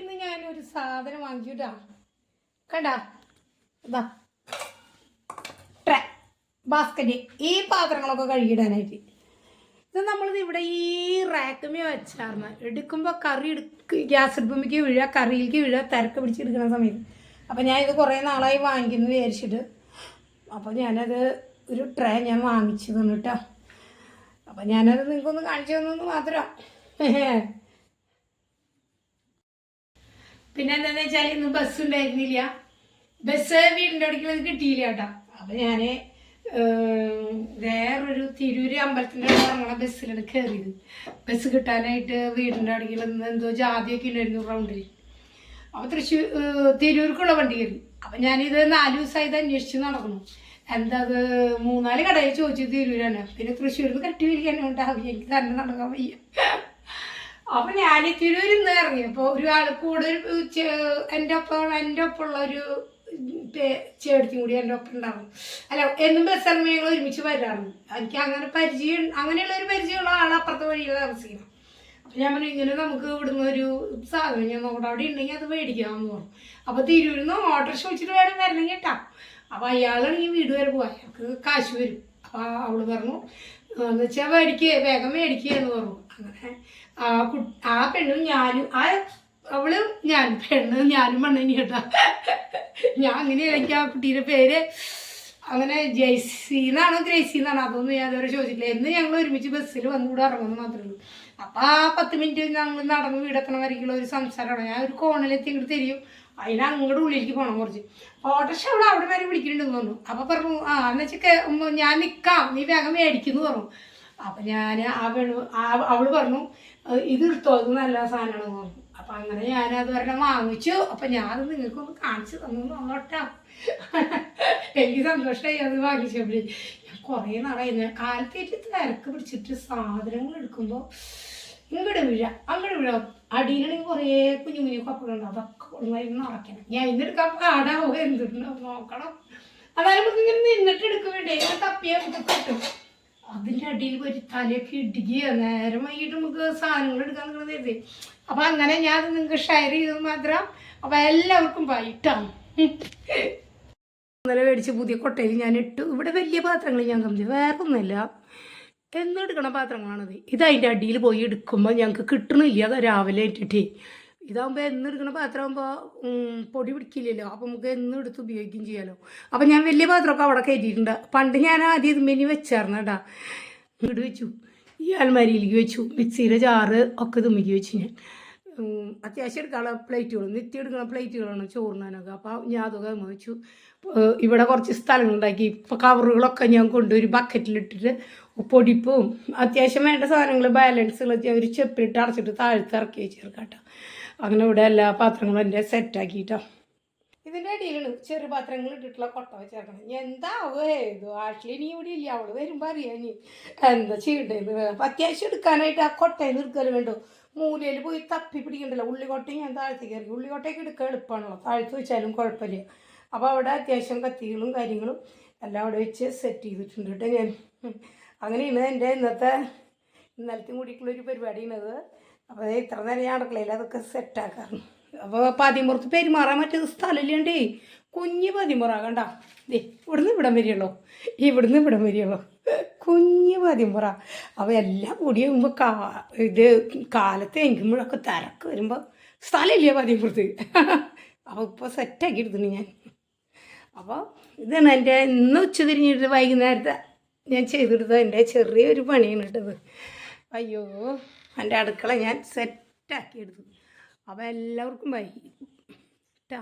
ഇന്ന് ഞാൻ ഒരു സാധനം വാങ്ങിച്ചിട്ടാ കണ്ടാ? ഇതാ ട്രേ. ബാസ്ക്കറ്റ്. ഈ പാത്രങ്ങളൊക്കെ കഴുകിയിടാനായിട്ട്. ഇത് നമ്മളിത് ഇവിടെ ഈ റാക്കുമേ വെച്ചാർന്ന്. എടുക്കുമ്പോൾ കറി എടുക്ക ഗ്യാസ് അടുപ്പുമ്മയ്ക്ക് വീഴുക കറിയിലേക്ക് വീഴുക തിരക്ക് പിടിച്ചെടുക്കുന്ന സമയത്ത്. അപ്പം ഞാൻ ഇത് കുറേ നാളായി വാങ്ങിക്കുന്നു വിചാരിച്ചിട്ട്. അപ്പോൾ ഞാനത് ഒരു ട്രേ ഞാൻ വാങ്ങിച്ചു തന്നു കേട്ടോ അപ്പം ഞാനത് നിങ്ങൾക്കൊന്ന് കാണിച്ചു തന്നു മാത്രം. പിന്നെ എന്താണെന്ന് വെച്ചാൽ ഇന്ന് ബസ് ഉണ്ടായിരുന്നില്ല. ബസ് വീടിന്റെ അടുക്കൽ കിട്ടിയില്ല കേട്ടോ. അപ്പം ഞാൻ വേറൊരു തിരൂര് അമ്പലത്തിന്റെ ഇറങ്ങണ ബസ്സിലാണ് കയറിയത് ബസ് കിട്ടാനായിട്ട് വീടിന്റെ അടുക്കൽ നിന്ന് എന്തോ ജാതിയൊക്കെ ഉണ്ടായിരുന്നു റൗണ്ടിൽ അപ്പോൾ തൃശ്ശൂർ തിരൂർക്കുള്ള വണ്ടി കയറി. അപ്പം ഞാനിത് നാല് ഇത് അന്വേഷിച്ച് നടക്കുന്നു എന്താ അത് മൂന്നാൽ കടയിൽ ചോദിച്ചു തിരൂരാണ്. പിന്നെ തൃശ്ശൂരിൽ കെട്ടി വിരിക്കാനുണ്ടാവും എനിക്ക് തന്നെ നടക്കാൻ വയ്യ. അപ്പൊ ഞാൻ തിരൂരിന്ന് നിന്ന് ഇറങ്ങി. അപ്പോൾ ഒരാൾ കൂടെ എന്റെ ഒപ്പം എന്റെ ഒപ്പമുള്ള ഒരു ചേട്ടത്തി കൂടി എന്റെ ഒപ്പം ഉണ്ടാവും അല്ല എന്നും ബസ് ഇറങ്ങി ഞങ്ങൾ ഒരുമിച്ച് വരാണ് എനിക്ക് അങ്ങനെ പരിചയം അങ്ങനെയുള്ള ഒരു പരിചയമുള്ള ആൾ അപ്പുറത്തെ വഴിയിൽ താമസിക്കണം അപ്പൊ ഞാൻ പറഞ്ഞു ഇങ്ങനെ നമുക്ക് ഇവിടുന്ന് ഒരു സാധനം ഞാൻ നോക്കട്ടെ. അവിടെ ഉണ്ടെങ്കിൽ അത് മേടിക്കാമെന്ന് പറഞ്ഞു. അപ്പൊ തിരൂരിൽ നിന്ന് വിളിച്ചിട്ട് വേണം വരണം കേട്ടാ. അപ്പൊ അയാളാണെങ്കിൽ വീട് വരെ പോവാ അയാൾക്ക് കാശ് വരും. അപ്പൊ അവൾ പറഞ്ഞു എന്ന് വെച്ചാൽ വേഗം മേടിക്കുക എന്ന് പറഞ്ഞു. അങ്ങനെ ആ കു ആ പെണ്ണും ഞാനും ആ അവൾ ഞാൻ പെണ്ണ് ഞാനും പെണ്ണിനി കേട്ടാ ഞാൻ അങ്ങനെ എനിക്ക് ആ കുട്ടീന്റെ പേര്. അങ്ങനെ ജയ്സിന്നാണോ ഗ്രേസിന്നാണോ? ഗ്രേസി അതൊന്നും ഞാൻ അതുവരെ ചോദിച്ചില്ല എന്ന് ഞങ്ങൾ ഒരുമിച്ച് ബസ്സിൽ വന്നുകൂടെ ഇറങ്ങുന്നു മാത്രമേ ഉള്ളൂ. അപ്പം ആ പത്ത് മിനിറ്റ് ഞങ്ങൾ നടന്ന് വീടെത്തണ വരയ്ക്കുള്ള ഒരു സംസാരമാണ്. ഞാൻ ഒരു കോണിലെത്തി ഇങ്ങോട്ട് തരും അതിന് അങ്ങോട്ട് ഉള്ളിലേക്ക് പോകണം കുറച്ച്. ഓട്ടോറിക്ഷ അവിടെ അവിടെ വരെ വിളിക്കുന്നുണ്ടെന്ന് തോന്നുന്നു അപ്പം പറഞ്ഞു ആ എന്ന് വെച്ചാൽ ഞാൻ നിൽക്കാം നീ വേഗം മേടിക്കുന്നു പറഞ്ഞു. അപ്പം ഞാൻ അവൾ ആ അവൾ പറഞ്ഞു ഇത് എടുത്തോ ഇത് നല്ല സാധനമാണെന്ന് പറഞ്ഞു. അപ്പം അങ്ങനെ ഞാനത് ഒരെണ്ണം വാങ്ങിച്ചു. അപ്പം ഞാനത് നിങ്ങൾക്കൊന്ന് കാണിച്ചു തന്നു നോട്ടാ എനിക്ക് സന്തോഷമായി അത് വാങ്ങിച്ചപ്പോഴേ. ഞാൻ കുറേ നാളായി. കാലത്തേറ്റ് തിരക്ക് പിടിച്ചിട്ട് സാധനങ്ങൾ എടുക്കുമ്പോൾ ഇങ്ങോട്ട് വീഴ അങ്ങോട്ട് വീഴ. അടിയിലാണെങ്കിൽ കുറേ കുഞ്ഞു കുഞ്ഞു കപ്പകളുണ്ട്. അതൊക്കെ കൊണ്ടുപോയി നടക്കണം ഞാൻ ഇന്നെടുക്കാൻ പാടാവോ എന്തുണ്ടോ നോക്കണം. അതായത് ഇങ്ങനെ നിന്നിട്ട് എടുക്കുവേണ്ടേ ഇങ്ങനെ കിട്ടും. അതിന്റെ അടിയിൽ ഒരു തലയൊക്കെ ഇടുകയോ. നേരം വൈകിട്ട് നമുക്ക് സാധനങ്ങൾ എടുക്കാൻ നിൽക്കുന്നത് അപ്പം അങ്ങനെ ഞാൻ നിങ്ങൾക്ക് ഷെയർ ചെയ്തത് മാത്രം. അപ്പം എല്ലാവർക്കും വൈകിട്ടാണ് ഇന്നലെ മേടിച്ച് പുതിയ കൊട്ടയിൽ ഞാൻ ഇട്ടു. ഇവിടെ വലിയ പാത്രങ്ങൾ ഞാൻ കമ്പി വേറെ ഒന്നുമില്ല എന്നെടുക്കണ പാത്രങ്ങളാണത്. ഇത് അതിന്റെ അടിയിൽ പോയി എടുക്കുമ്പോൾ ഞങ്ങൾക്ക് കിട്ടണില്ല. രാവിലെ ഇട്ടിട്ടേ ഇതാകുമ്പോൾ എന്നെടുക്കുന്ന പാത്രമാകുമ്പോൾ പൊടി പിടിക്കില്ലല്ലോ. അപ്പം നമുക്ക് എന്നും എടുത്ത് ഉപയോഗിക്കുകയും ചെയ്യാമല്ലോ അപ്പം ഞാൻ വലിയ പാത്രമൊക്കെ അവിടെ കയറ്റിയിട്ടുണ്ട്. പണ്ട് ഞാൻ ആദ്യം മിനി വെച്ചായിരുന്നു കേട്ടാ. ഇങ്ങോട്ട് വെച്ചു. ഈ അൽമാരിയിലേക്ക് വെച്ചു. മിക്സിയുടെ ജാറ് ഒക്കെ തുമ്മിക്ക് വെച്ചു ഞാൻ. അത്യാവശ്യം എടുക്കാനുള്ള പ്ലേറ്റുകൾ നിത്യം എടുക്കുന്ന പ്ലേറ്റുകളാണ് ചോറിനാനൊക്കെ അപ്പോൾ ഞാൻ അതൊക്കെ വെച്ചു. ഇവിടെ കുറച്ച് സ്ഥലങ്ങളുണ്ടാക്കി. ഇപ്പോൾ കവറുകളൊക്കെ ഞാൻ കൊണ്ടൊരു ബക്കറ്റിലിട്ടിട്ട് പൊടിപ്പും. അത്യാവശ്യം വേണ്ട സാധനങ്ങൾ ബാലൻസുകൾ ഒരു ചെപ്പിലിട്ട് അടച്ചിട്ട് താഴ്ത്തിറക്കി ഇറക്കി വെച്ചേർക്കാം കേട്ടോ അങ്ങനെ ഇവിടെ എല്ലാ പാത്രങ്ങളും എന്റെ സെറ്റാക്കിയിട്ടോ ഇതിന്റെ അടിയിലാണ് ചെറു പാത്രങ്ങൾ ഇട്ടിട്ടുള്ള കൊട്ട വെച്ചേക്കണം. എന്താവോ? ഏതോ ആഷ്ലി ഇനി ഇവിടെ ഇല്ല. അവൾ വരുമ്പോൾ അറിയാം ഇനി എന്താ ചെയ്യണ്ടേന്ന്. അപ്പം അത്യാവശ്യം എടുക്കാനായിട്ട് ആ കൊട്ടയിൽ നിൽക്കൽ വേണ്ടു മൂലയിൽ പോയി തപ്പി പിടിക്കണ്ടല്ലോ. ഉള്ളിക്കോട്ടയും ഞാൻ താഴ്ത്തി കയറി ഉള്ളിക്കോട്ടയൊക്കെ എടുക്കാൻ എളുപ്പമാണല്ലോ. താഴ്ത്ത് വെച്ചാലും കുഴപ്പമില്ല. അപ്പോൾ അവിടെ അത്യാവശ്യം കത്തികളും കാര്യങ്ങളും എല്ലാം അവിടെ വെച്ച് സെറ്റ് ചെയ്തിട്ടുണ്ട് കേട്ടോ ഞാൻ. അങ്ങനെയാണ് എന്റെ ഇന്നത്തെ ഇന്നലത്തെ കൂടിയിട്ടുള്ളൊരു പരിപാടിയാണത് അപ്പോൾ ഇത്ര നേരം ഞാൻ അടുക്കളയിൽ അതൊക്കെ സെറ്റാക്കാറുണ്ട് അപ്പോൾ പതിമുറത്ത് പെരുമാറാൻ പറ്റിയ സ്ഥലമില്ലാണ്ടേ? കുഞ്ഞ് പതിമുറ കണ്ട? ദേ ഇവിടുന്ന് ഇവിടം വരികയുള്ളൂ ഇവിടുന്ന് ഇവിടം വരികയുള്ളൂ കുഞ്ഞ് പതിമുറ. അപ്പോൾ എല്ലാം കൂടി ആകുമ്പോൾ കാ ഇത് കാലത്ത് എങ്കുമ്പോഴൊക്കെ തിരക്ക് വരുമ്പോൾ സ്ഥലമില്ല പതിമുറത്ത്? അപ്പോൾ ഇപ്പോൾ സെറ്റാക്കി എടുത്തിട്ടുണ്ട് ഞാൻ. അപ്പോൾ ഇതാണ് എന്റെ ഇന്ന് ഉച്ച തിരിഞ്ഞിട്ട് വൈകുന്നേരത്തെ ഞാൻ ചെയ്തെടുത്തത് എന്റെ ചെറിയൊരു പണിയാണ് ഇട്ടത്. അയ്യോ എന്റെ അടുക്കള ഞാൻ സെറ്റാക്കിയെടുത്തു അപ്പോൾ എല്ലാവർക്കും വൈകി കേട്ടോ